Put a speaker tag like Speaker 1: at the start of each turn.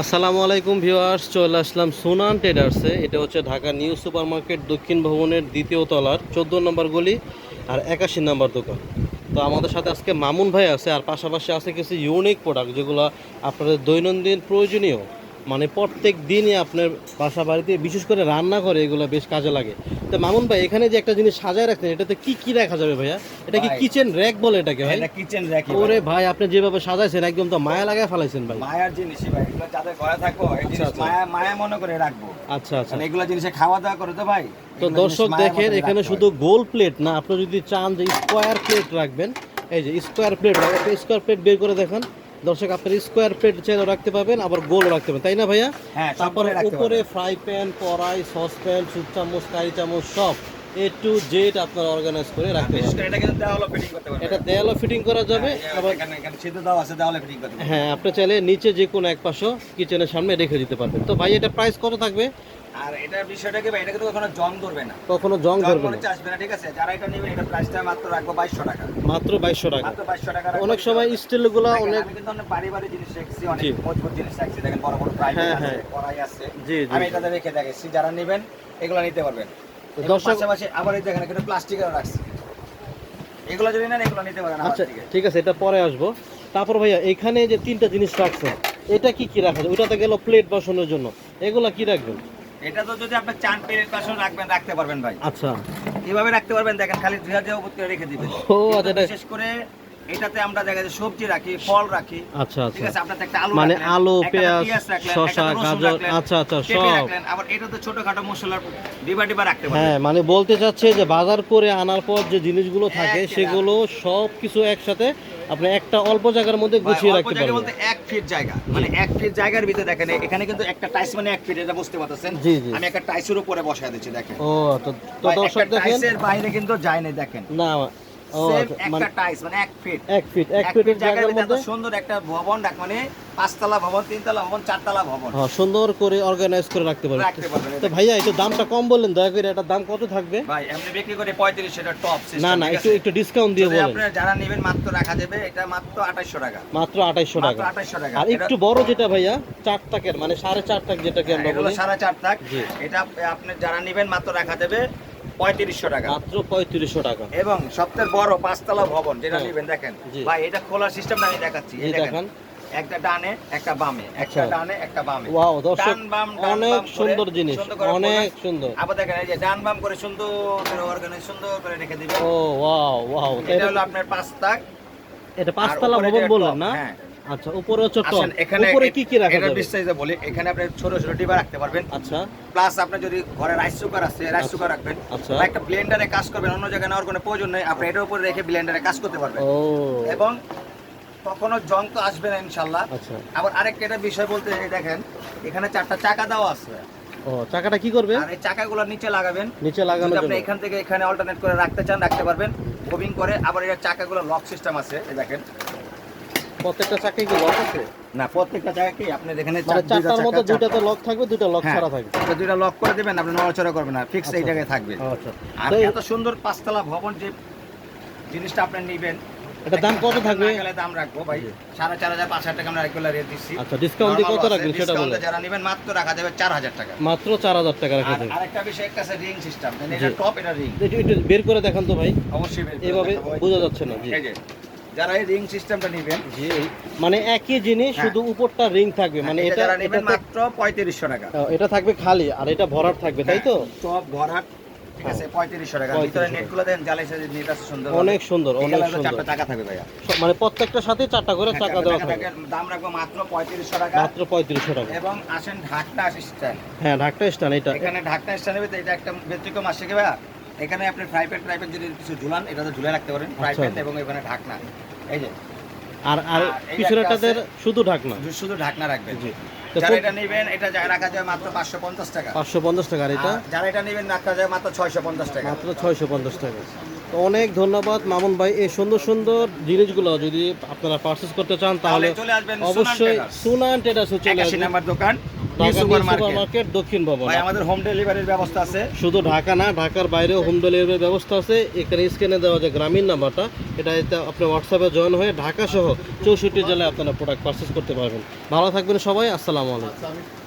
Speaker 1: আসসালামু আলাইকুম ভিউয়ার্স, চলে আসলাম সুনান ট্রেডার্সে। এটা হচ্ছে ঢাকা নিউ সুপার মার্কেট দক্ষিণ ভবনের দ্বিতীয় তলার, চোদ্দ নম্বর গলি আর একাশি নম্বর দোকান। তো আমাদের সাথে আজকে মামুন ভাই আছে, আর পাশাপাশি আছে কিছু ইউনিক প্রোডাক্ট যেগুলো আপনাদের দৈনন্দিন প্রয়োজনীয়। মানে প্রত্যেক দিনই আপনার বাসা বাড়িতে, বিশেষ করে রান্না করে এগুলো বেশ কাজে লাগে। তো মামুন ভাই এখানে যে একটা জিনিস সাজায় রাখছেন এটাতে কি কি রাখা যাবে ভাইয়া? এটা কি কিচেন র্যাক বলে এটাকে ভাই?
Speaker 2: এটা কিচেন র্যাক
Speaker 1: ওরে ভাই আপনি যেভাবে সাজাইছেন একদম তো মায়া লাগায় ফেলাইছেন ভাই।
Speaker 2: মায়ার জিনিসই ভাই এগুলো যাদের ঘরে থাকব এই
Speaker 1: আচ্ছা,
Speaker 2: জিনিস
Speaker 1: আচ্ছা।
Speaker 2: মায়া মায়া মনে করে রাখব।
Speaker 1: আচ্ছা আচ্ছা।
Speaker 2: মানে এগুলো জিনিসে খাওয়া দাওয়া করে তো ভাই
Speaker 1: তো দর্শক দেখেন এখানে শুধু গোল প্লেট না আপনি যদি চান যে স্কোয়ার প্লেট রাখবেন এই যে স্কোয়ার প্লেট স্কোয়ার প্লেট বের করে দেখেন। দর্শক আপনার স্কোয়ার প্লেট চাইলেও রাখতে পাবেন আবার গোল রাখতে পারবেন তাই না ভাইয়া?
Speaker 2: হ্যাঁ
Speaker 1: তারপরে উপরে ফ্রাই প্যান কড়াই সসপ্যান সুপ চামচ কারি চামচ সব এ টু জেড আপনার অর্গানাইজ করে রাখতে পারবেন।
Speaker 2: এটা কিন্তু দেওয়ালে ফিটিং করতে পারবেন।
Speaker 1: এটা দেয়ালও ফিটিং করা যাবে
Speaker 2: হ্যাঁ,
Speaker 1: আবার
Speaker 2: এখানে এখানে সিদ্ধ দাও আছে দেওয়ালে ফিটিং করতে
Speaker 1: হ্যাঁ আপনি চাইলে নিচে যে কোনো এক পাশও কিচেনের সামনে রেখে দিতে পারবেন। তো ভাই এটা প্রাইস কত থাকবে?
Speaker 2: আর এটার বিষয়টা কি ভাই? এটা কিন্তু কখনো জং ধরবে না।
Speaker 1: কখনো জং ধরবে না।
Speaker 2: আসবে না ঠিক আছে? যারা এটা নেবেন এটা প্রাইসটা মাত্র রাখব বাইশশো টাকা।
Speaker 1: মাত্র বাইশশো টাকা।
Speaker 2: মাত্র বাইশশো টাকা
Speaker 1: অনেক সময় স্টিলগুলো
Speaker 2: দেখেন,
Speaker 1: অনেক
Speaker 2: কিন্তু অনেক বাড়ি বাড়ি জিনিস রেখেছি অনেক মজবুত জিনিস রাখছি দেখেন বড় বড় প্রাইস
Speaker 1: হ্যাঁ,
Speaker 2: আছে
Speaker 1: হ্যাঁ।
Speaker 2: কড়াই আছে। আমি এটাতে রেখে দেখেছি যারা নেবেন এগুলো নিতে পারবেন।
Speaker 1: দর্শক
Speaker 2: পাশাপাশি আবার এই দেখেন এখানে প্লাস্টিকের রাখছি। এগুলো যদি নেন এগুলো নিতে পারেন
Speaker 1: আচ্ছা ঠিক আছে এটা পরে আসব। তারপর ভাইয়া এখানে যে তিনটা জিনিস রাখছেন এটা কি কি রাখা যায়? ওটাতে গেল প্লেট বসানোর জন্য। এগুলা কি রাখবেন?
Speaker 2: এটা তো যদি আপনি চান পেরের পাশে রাখবেন রাখতে পারবেন ভাই।
Speaker 1: আচ্ছা।
Speaker 2: এভাবে রাখতে পারবেন দেখেন খালি ধুয়া দিয়ে উপর করে রেখে দিবেন।
Speaker 1: ও আচ্ছা
Speaker 2: বিশেষ করে এটাতে আমরা দেখা যায় সবজি রাখি ফল রাখি।
Speaker 1: আচ্ছা
Speaker 2: ঠিক
Speaker 1: আচ্ছা।
Speaker 2: আছে একটা আলু
Speaker 1: মানে আলু, পেঁয়াজ, শসা, গাজর, আচ্ছা, আচ্ছা, সব।
Speaker 2: আবার এটা তো ছোটখাটো মশলার ডিবা ডিবা রাখতে
Speaker 1: হ্যাঁ মানে বলতে চাচ্ছে যে বাজার করে আনার পর যে জিনিসগুলো থাকে সেগুলো সব কিছু একসাথে আপনি একটা অল্প জায়গার মধ্যে গুছিয়ে রাখতে পারবেন।
Speaker 2: বলতে এক ফিট জায়গা। মানে এক ফিট জায়গার ভিতরে দেখেন এখানে কিন্তু একটা টাইস মানে এক ফিট এটা বুঝতে পারতেছেন?
Speaker 1: জি জি।
Speaker 2: আমি একটা টাইসের উপরে বসায় দিচ্ছি দেখেন।
Speaker 1: ও তো তো দর্শক দেখেন।
Speaker 2: টাইসের বাইরে কিন্তু যায় না দেখেন।
Speaker 1: না আচ্ছা, মানে
Speaker 2: একটা টাইস মানে এক ফিট।
Speaker 1: এক ফিট এক
Speaker 2: এক
Speaker 1: ফিটের
Speaker 2: জায়গার
Speaker 1: জায়গার
Speaker 2: ভিতরে এত
Speaker 1: মধ্যে?
Speaker 2: সুন্দর একটা ভবন রাখ মানে পাঁচতলা ভবন তিনতলা ভবন চারতলা ভবন।
Speaker 1: হ্যাঁ সুন্দর করে অর্গানাইজ করে রাখতে পারবেন। তো ভাইয়া একটু দামটা কম বললেন দয়া করে এটার দাম কত থাকবে?
Speaker 2: ভাই এমনি বিক্রি করে পঁয়ত্রিশ এটা টপ
Speaker 1: না না একটু একটু ডিসকাউন্ট দিয়ে বলেন।
Speaker 2: আপনারা যারা নেবেন মাত্র রাখা যাবে এটা মাত্র টাকা।
Speaker 1: মাত্র টাকা।
Speaker 2: টাকা।
Speaker 1: আর একটু বড় যেটা ভাইয়া চার টাকের মানে সাড়ে চার টাক যেটাকে আমরা বলি।
Speaker 2: সাড়ে চার টাক
Speaker 1: জি।
Speaker 2: এটা আপনি যারা নেবেন মাত্র রাখা যাবে। পঁয়ত্রিশশো টাকা।
Speaker 1: মাত্র পঁয়ত্রিশশো টাকা।
Speaker 2: এবং সবথেকে বড় পাঁচতলা ভবন যেটা
Speaker 1: হ্যাঁ।
Speaker 2: নেবেন দেখেন। ভাই এটা খোলার সিস্টেমটা আমি দেখাচ্ছি। দেখেন একটা ডানে একটা বামে একটা
Speaker 1: আচ্ছা।
Speaker 2: ডানে একটা বামে।
Speaker 1: ওয়াও দর্শক অনেক সুন্দর জিনিস অনেক সুন্দর।
Speaker 2: আবার দেখেন এই যে ডান বাম করে সুন্দর করে অর্গানাইজ সুন্দর করে রেখে দিবেন।
Speaker 1: Oh wow wow.
Speaker 2: এটা হলো আপনার পাঁচ তাক।
Speaker 1: এটা পাঁচতলা ভবন
Speaker 2: top,
Speaker 1: না?
Speaker 2: হ্যাঁ।
Speaker 1: আচ্ছা উপরে টপ।
Speaker 2: এখানে
Speaker 1: উপরে কি কি রাখা
Speaker 2: এটা
Speaker 1: যাবে?
Speaker 2: বিস্তারিত বলি এখানে আপনি ছোট ছোট ডিবা রাখতে পারবেন।
Speaker 1: আচ্ছা।
Speaker 2: প্লাস আপনি যদি ঘরে রাইস কুকার আছে রাইস
Speaker 1: আচ্ছা।
Speaker 2: কুকার রাখবেন
Speaker 1: আচ্ছা।
Speaker 2: বা একটা ব্লেন্ডারে কাজ করবেন অন্য জায়গায় নেওয়ার কোনো প্রয়োজন নেই আপনি এটার উপরে রেখে ব্লেন্ডারে কাজ করতে পারবেন। এবং কখনো জং তো আসবে না ইনশাল্লাহ
Speaker 1: আচ্ছা।
Speaker 2: আবার আরেকটা এটা বিষয় বলতে দেখেন এখানে চারটা চাকা দেওয়া আছে।
Speaker 1: ও চাকাটা কি করবে?
Speaker 2: আর এই চাকাগুলো নিচে লাগাবেন।
Speaker 1: নিচে
Speaker 2: আপনি এখান থেকে এখানে অল্টারনেট করে রাখতে চান রাখতে পারবেন। মুভিং করে আবার এর চাকাগুলো লক সিস্টেম আছে এই দেখেন।
Speaker 1: প্রত্যেকটা চাকায় কি লক আছে?
Speaker 2: না প্রত্যেকটা এখানে
Speaker 1: মানে
Speaker 2: চার-
Speaker 1: চারটার মধ্যে দুইটাতে লক থাকবে দুইটা লক
Speaker 2: হ্যাঁ।
Speaker 1: ছাড়া থাকবে।
Speaker 2: তো দুইটা লক করে দিবেন আপনি নড়াচড়া করবেন না ফিক্স এই
Speaker 1: আচ্ছা।
Speaker 2: জায়গায় থাকবে।
Speaker 1: আচ্ছা
Speaker 2: আর এত সুন্দর পাঁচতলা ভবন যে জিনিসটা আপনি নেবেন
Speaker 1: এটা দাম কত থাকবে?
Speaker 2: দাম রাখব ভাই। সাড়ে চার হাজার পাঁচ হাজার টাকা আমরা রেগুলার রেট দিচ্ছি।
Speaker 1: আচ্ছা ডিসকাউন্ট দিয়ে কত রাখবেন সেটা বলে
Speaker 2: যারা নেবেন মাত্র রাখা যাবে চার হাজার টাকা।
Speaker 1: মাত্র চার হাজার টাকা রাখা যাবে।
Speaker 2: আরেকটা বিষয় একটা আছে রিং সিস্টেম। এটা টপ এটা রিং
Speaker 1: একটু বের করে দেখান তো ভাই।
Speaker 2: অবশ্যই
Speaker 1: এভাবে বোঝা যাচ্ছে না। জি।
Speaker 2: এই যে যারা এই রিং সিস্টেমটা নেবেন
Speaker 1: মানে একই জিনিস
Speaker 2: হ্যাঁ।
Speaker 1: শুধু উপরটা রিং থাকবে মানে
Speaker 2: এটা নেবেন মাত্র পঁয়ত্রিশশো টাকা।
Speaker 1: এটা থাকবে খালি আর এটা ভরাট থাকবে তাই তো?
Speaker 2: ভরাট ঠিক আছে পঁয়ত্রিশশো টাকা। ভিতরে নেটগুলো দেখেন জালে সাথে নেট আছে সুন্দর
Speaker 1: অনেক সুন্দর অনেক সুন্দর।
Speaker 2: চারটা টাকা থাকবে ভাইয়া।
Speaker 1: সব- মানে প্রত্যেকটার সাথে চারটা করে চাকা দেওয়া থাকবে।
Speaker 2: দাম রাখব মাত্র পঁয়ত্রিশশো টাকা।
Speaker 1: মাত্র পঁয়ত্রিশশো টাকা।
Speaker 2: এবং আসেন ঢাকটা আসিস্ট্যান্ট
Speaker 1: হ্যাঁ ঢাকটা স্টান এটা
Speaker 2: এখানে ঢাকটা স্ট্যান্ড এটা একটা ব্যতিক্রম আসছে কি ভাইয়া? এখানে আপনি ফ্রাই প্যান ফ্রাই প্যান যদি কিছু ঝুলান এটা তো ঝুলে রাখতে পারেন। ফ্রাই
Speaker 1: আচ্ছা।
Speaker 2: প্যান এবং এখানে ঢাকনা। এই যে।
Speaker 1: আর আর পিছনেরটাদের শুধু ঢাকনা।
Speaker 2: শুধু ঢাকনা রাখবেন।
Speaker 1: জি।
Speaker 2: যারা এটা নেবেন এটা যা- রাখা যাবে মাত্র পাঁচশো পঞ্চাশ টাকা।
Speaker 1: পাঁচশো পঞ্চাশ টাকা আর এটা?
Speaker 2: যারা এটা নেবেন রাখা যাবে মাত্র ছয়শো পঞ্চাশ টাকা।
Speaker 1: মাত্র ছয়শো পঞ্চাশ টাকা। তো অনেক ধন্যবাদ মামুন ভাই। এই সুন্দর সুন্দর জিনিসগুলো যদি আপনারা পারচেস করতে চান তাহলে
Speaker 2: চলে আসবেন
Speaker 1: অবশ্যই
Speaker 2: সুনান
Speaker 1: ট্রেডার্সে চলে আসবেন।
Speaker 2: নাম্বার দোকান।
Speaker 1: Dhaka
Speaker 2: super
Speaker 1: super
Speaker 2: market
Speaker 1: market Dakshin Bhaban.
Speaker 2: ভাই আমাদের হোম ডেলিভারির ব্যবস্থা আছে।
Speaker 1: শুধু ঢাকা না ঢাকার বাইরেও হোম ডেলিভারির ব্যবস্থা আছে। এখানে স্ক্যানে দেওয়া যে গ্রামীণ নাম্বারটা এটা আপনি হোয়াটসঅ্যাপে জয়েন হয়ে ঢাকা সহ চৌষট্টি জেলায় আপনারা প্রোডাক্ট পারচেস করতে পারবেন। ভালো থাকবেন সবাই আসসালামু আলাইকুম।